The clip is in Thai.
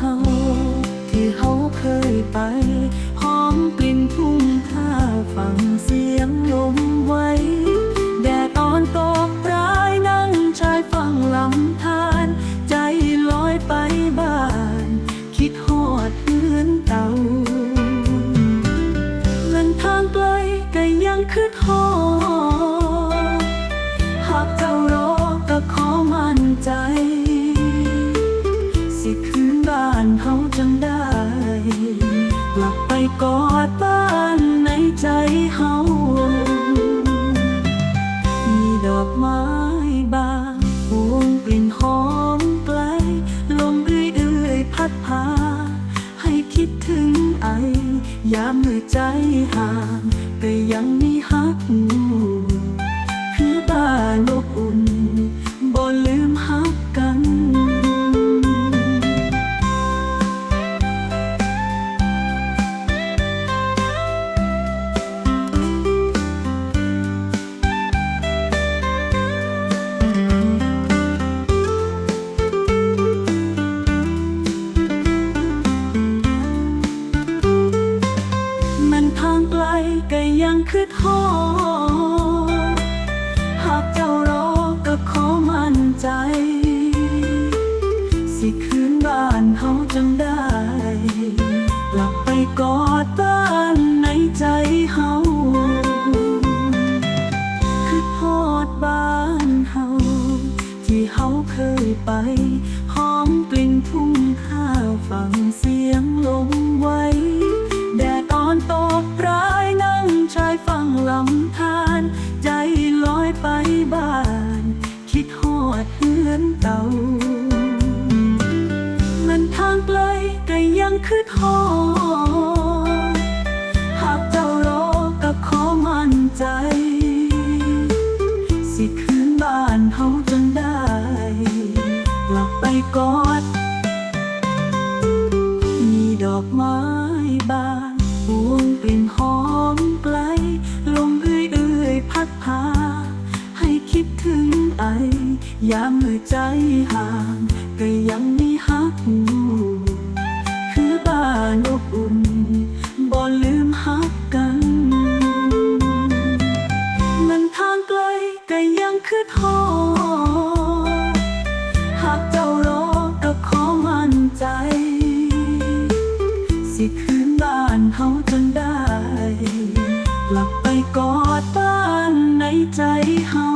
ฮาที่เฮาเคยไป หอมกลิ่นทุ่งท่าฟังเสียงลมไว้ แดดอ่อนตกปลายนั่งชายฟังลำธารใจลอยไปบ้าน คิดหอดเพื่นเต่าเลันทางไกลก็ยังคืดหอด กอดบ้านในใจเฮา มีดอกไม้บางพวงกลิ่นหอมไกล ลมเอื่อยๆพัดพา ให้คิดถึงไอยามเมื่อใจห่าง แต่ยังมีฮัก ยังคืดฮอหากเจ้ารอก็ขอมั่นใจ สิคืนบ้านเฮาจังได้ กลับไปกอดบ้านในใจเฮาคือฮอดบ้านเฮาที่เฮาเคยไป หอมกลิ่นทุ่ ลำธารใจลอยไปบ้าน คิดฮอดเพื่อนเก่า มันทางไกลก็ยังคืดฮอหากเจ้ารอก็ขอมั่นใจ สิคืนบ้านเฮาจนได้ กลับไปก่อด ยามเมื่อใจห่างก็ยังมีฮักอยู่คือบ้านอบอุ่นบ่ลืมฮักกัน มันทางไกลก็ยังคืดฮอหากเจ้ารอก็ขอมั่นใจ สิคืนบ้านเฮาจนได้ กลับไปกอดบ้านในใจเฮา